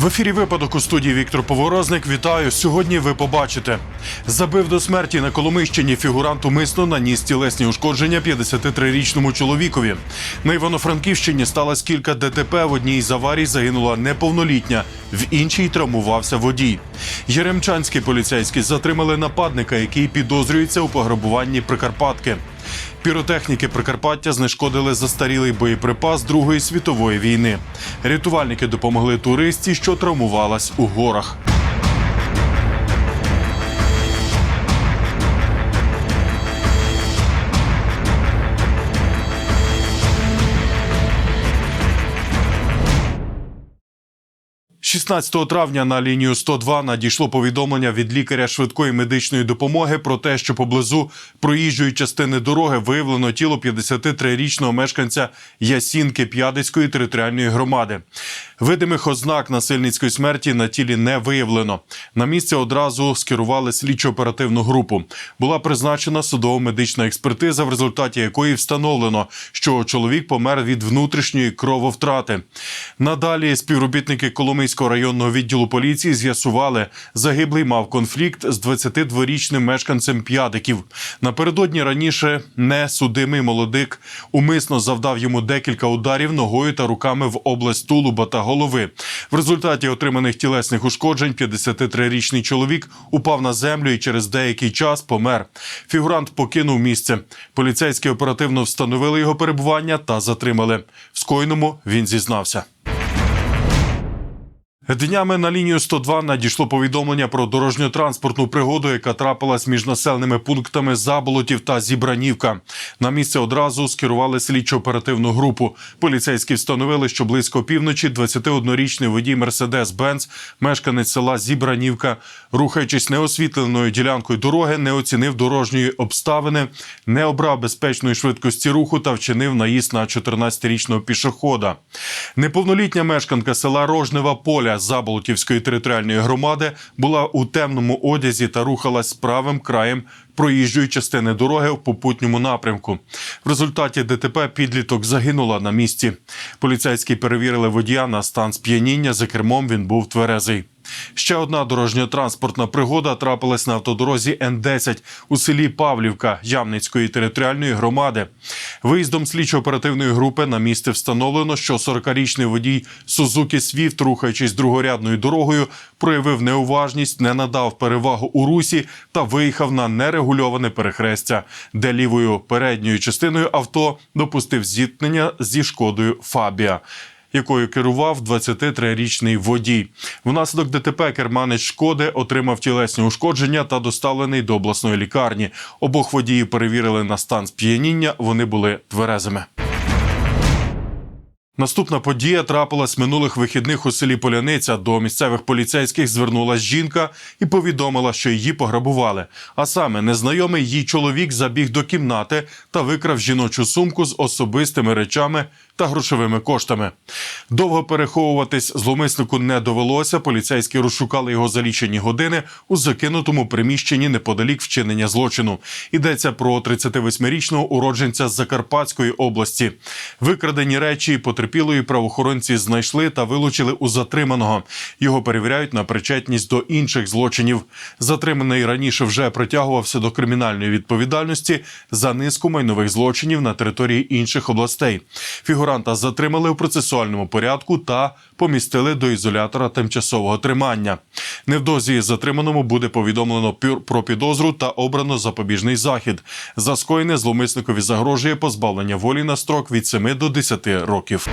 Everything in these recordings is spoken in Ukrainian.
В ефірі випадок у студії Віктор Поворозник. Вітаю. Сьогодні ви побачите. Забив до смерті на Коломийщині фігурант умисно наніс тілесні ушкодження 53-річному чоловікові. На Івано-Франківщині сталося кілька ДТП. В одній з аварій загинула неповнолітня, в іншій травмувався водій. Яремчанські поліцейські затримали нападника, який підозрюється у пограбуванні Прикарпатки. Піротехніки Прикарпаття знешкодили застарілий боєприпас Другої світової війни. Рятувальники допомогли туристі, що травмувалась у горах. – 16 травня на лінію 102 надійшло повідомлення від лікаря швидкої медичної допомоги про те, що поблизу проїжджої частини дороги виявлено тіло 53-річного мешканця Ясінки П'ядицької територіальної громади. Видимих ознак насильницької смерті на тілі не виявлено. На місце одразу скерували слідчо-оперативну групу. Була призначена судово-медична експертиза, в результаті якої встановлено, що чоловік помер від внутрішньої крововтрати. Надалі співробітники Коломийського районного відділу поліції з'ясували, загиблий мав конфлікт з 22-річним мешканцем П'ядиків. Напередодні раніше несудимий молодик умисно завдав йому декілька ударів ногою та руками в область тулуба та голови. В результаті отриманих тілесних ушкоджень 53-річний чоловік упав на землю і через деякий час помер. Фігурант покинув місце. Поліцейські оперативно встановили його перебування та затримали. В скойному він зізнався. Днями на лінію 102 надійшло повідомлення про дорожньо-транспортну пригоду, яка трапилась між населеними пунктами Заболотів та Зібранівка. На місце одразу скерували слідчо-оперативну групу. Поліцейські встановили, що близько півночі 21-річний водій Мерседес-Бенц, мешканець села Зібранівка, рухаючись неосвітленою ділянкою дороги, не оцінив дорожньої обставини, не обрав безпечної швидкості руху та вчинив наїзд на 14-річного пішохода. Неповнолітня мешканка села Рожнева Поля Заболотівської територіальної громади була у темному одязі та рухалась правим краєм проїжджої частини дороги в попутньому напрямку. В результаті ДТП підліток загинула на місці. Поліцейські перевірили водія на стан сп'яніння. За кермом він був тверезий. Ще одна дорожньо-транспортна пригода трапилась на автодорозі Н-10 у селі Павлівка Ямницької територіальної громади. Виїздом слідчо-оперативної групи на місце встановлено, що 40-річний водій Сузуки Свіфт, рухаючись другорядною дорогою, проявив неуважність, не надав перевагу у русі та виїхав на нерегульоване перехрестя, де лівою передньою частиною авто допустив зіткнення зі шкодою Фабія якою керував 23-річний водій. Внаслідок ДТП керманець шкоди отримав тілесні ушкодження та доставлений до обласної лікарні. Обох водіїв перевірили на стан сп'яніння. Вони були тверезими. Наступна подія трапилась минулих вихідних у селі Поляниця. До місцевих поліцейських звернулась жінка і повідомила, що її пограбували. А саме незнайомий їй чоловік забіг до кімнати та викрав жіночу сумку з особистими речами та грошовими коштами. Довго переховуватись зломиснику не довелося. Поліцейські розшукали його за лічені години у закинутому приміщенні неподалік вчинення злочину. Йдеться про 38-річного уродженця з Закарпатської області. Викрадені речі потерпілої правоохоронці знайшли та вилучили у затриманого. Його перевіряють на причетність до інших злочинів. Затриманий раніше вже притягувався до кримінальної відповідальності за низку майнових злочинів на території інших областей. Фігуранта затримали у процесуальному порядку та помістили до ізолятора тимчасового тримання. Невдовзі затриманому буде повідомлено про підозру та обрано запобіжний захід. За скоєне зловмисникові загрожує позбавлення волі на строк від 7 до 10 років.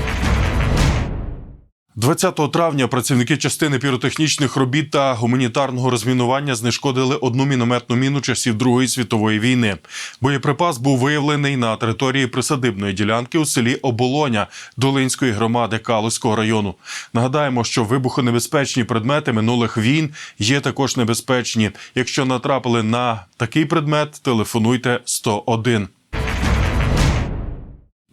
20 травня працівники частини піротехнічних робіт та гуманітарного розмінування знешкодили одну мінометну міну часів Другої світової війни. Боєприпас був виявлений на території присадибної ділянки у селі Оболоня Долинської громади Калузького району. Нагадаємо, що вибухонебезпечні предмети минулих війн є також небезпечні. Якщо натрапили на такий предмет, телефонуйте 101.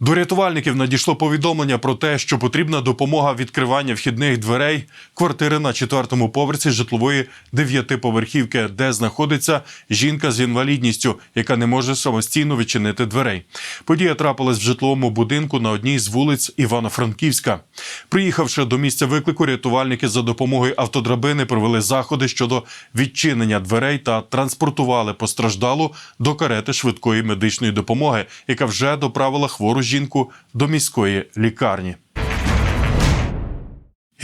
До рятувальників надійшло повідомлення про те, що потрібна допомога відкривання вхідних дверей квартири на четвертому поверсі житлової дев'ятиповерхівки, де знаходиться жінка з інвалідністю, яка не може самостійно відчинити дверей. Подія трапилась в житловому будинку на одній з вулиць Івано-Франківська. Приїхавши до місця виклику, рятувальники за допомогою автодрабини провели заходи щодо відчинення дверей та транспортували постраждалу до карети швидкої медичної допомоги, яка вже доправила хвору жінку до міської лікарні.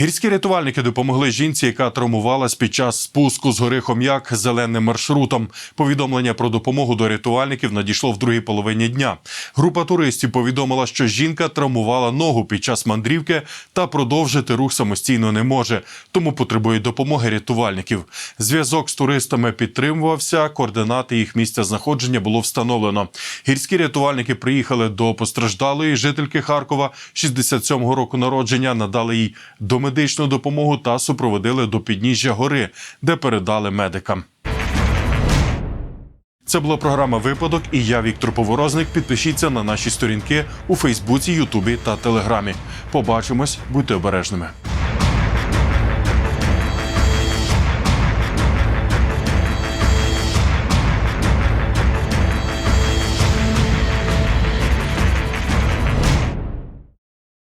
Гірські рятувальники допомогли жінці, яка травмувалась під час спуску з гори Хом'як зеленим маршрутом. Повідомлення про допомогу до рятувальників надійшло в другій половині дня. Група туристів повідомила, що жінка травмувала ногу під час мандрівки та продовжити рух самостійно не може, тому потребує допомоги рятувальників. Зв'язок з туристами підтримувався. Координати їх місця знаходження було встановлено. Гірські рятувальники приїхали до постраждалої жительки Харкова 67-го року народження, надали їй домедичну допомогу та супроводили до підніжжя гори, де передали медикам. Це була програма Випадок і я, Віктор Поворозник. Підпишіться на наші сторінки у Фейсбуці, Ютубі та Телеграмі. Побачимось, будьте обережними.